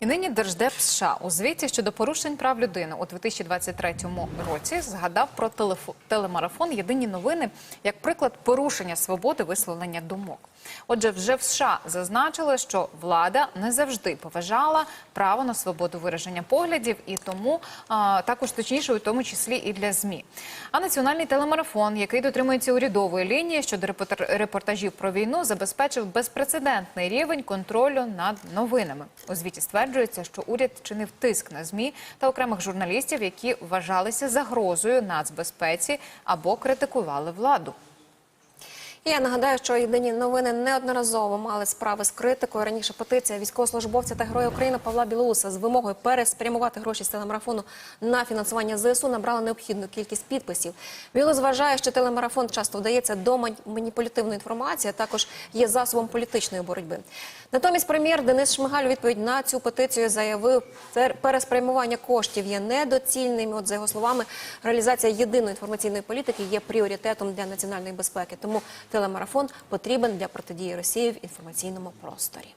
І нині Держдеп США у звіті щодо порушень прав людини у 2023 році згадав про телемарафон Єдині новини як приклад порушення свободи висловлення думок. Отже, вже в США зазначили, що влада не завжди поважала право на свободу вираження поглядів, і тому також точніше, у тому числі і для змі. А національний телемарафон, який дотримується урядової лінії щодо репортажів про війну, забезпечив безпрецедентний рівень контролю над новинами. У звіті стверджується, що уряд чинив тиск на змі та окремих журналістів, які вважалися загрозою нацбезпеці або критикували владу. Я нагадаю, що єдині новини неодноразово мали справи з критикою. Раніше петиція військовослужбовця та героя України Павла Білоуса з вимогою переспрямувати гроші з телемарафону на фінансування ЗСУ набрала необхідну кількість підписів. Білоус вважає, що телемарафон часто вдається до маніпулятивної інформації, а також є засобом політичної боротьби. Натомість прем'єр Денис Шмигаль у відповідь на цю петицію заявив, це переспрямування коштів є недоцільним. От за його словами, реалізація єдиної інформаційної політики є пріоритетом для національної безпеки. Тому телемарафон потрібен для протидії Росії в інформаційному просторі.